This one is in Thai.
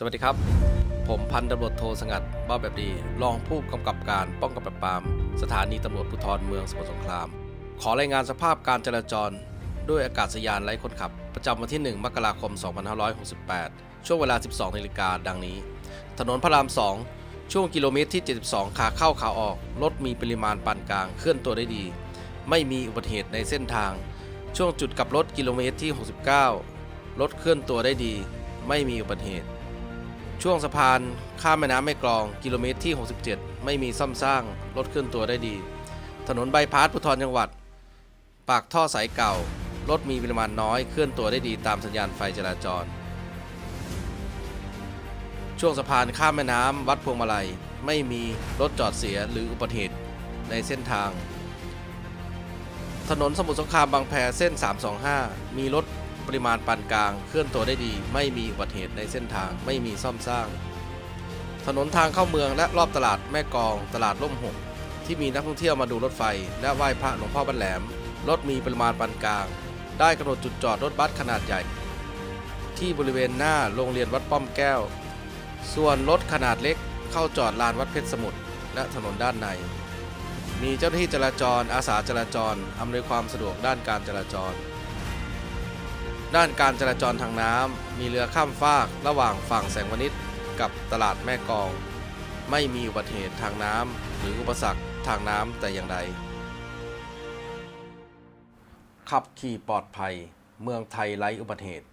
สวัสดีครับ ผมพันตำรวจโทสงัดบ้าแบบดี รองผู้กำกับการป้องกันปราบปราม สถานีตำรวจภูธรเมืองสมุทรสงคราม ขอรายงานสภาพการจราจร ด้วยอากาศยานไร้คนขับ ประจำวันที่ 1 มกราคม 2568 ช่วงเวลา 12นาฬิกาดังนี้ ถนนพระราม 2 ช่วงกิโลเมตรที่ 72 ขาเข้าขาออก รถมีปริมาณปานกลางเคลื่อนตัวได้ดี ไม่มีอุบัติเหตุในเส้นทาง ช่วงจุดกลับรถกิโลเมตรที่ 69 รถเคลื่อนตัวได้ดี ไม่มีอุบัติเหตุ ช่วงสะพานข้ามแม่น้ำแม่กลอง กิโลเมตรที่ 67 ไม่มีซ่อมสร้างรถเคลื่อนตัวได้ดี ถนนใบายพาสภูธรจังหวัด ปากท่อสายเก่า รถมีปริมาณน้อยเคลื่อนตัวได้ดีตามสัญญาณไฟจราจร ช่วงสะพานข้ามแม่น้ำวัดพวงมาลัย ไม่มีรถจอดเสียหรืออุบัติเหตุในเส้นทาง ถนนสมุทรสงครามบางแพเส้น 325 มีรถ ปริมาณปานกลาง เคลื่อนตัวได้ดี ไม่มีอุบัติเหตุในเส้นทาง ไม่มีซ่อมสร้าง ถนนทางเข้าเมืองและรอบตลาดแม่กอง ตลาดร่มหก ที่มีนักท่องเที่ยวมาดูรถไฟ และไหว้พระหลวงพ่อบ้านแหลม รถมีปริมาณปานกลาง ได้กำหนดจุดจอดรถบัสขนาดใหญ่ ที่บริเวณหน้าโรงเรียนวัดป้อมแก้ว ส่วนรถขนาดเล็กเข้าจอดลานวัดเพชรสมุทรและถนนด้านใน มีเจ้าหน้าที่จราจร อาสาจราจร อำนวยความสะดวกด้านการจราจร ด้านการจราจรทางน้ำมีเรือข้ามฟากระหว่างฝั่งแสงวนิชกับตลาดแม่กอง ไม่มีอุบัติเหตุทางน้ำหรืออุปสรรคทางน้ำแต่อย่างใด ขับขี่ปลอดภัย เมืองไทยไร้อุบัติเหตุ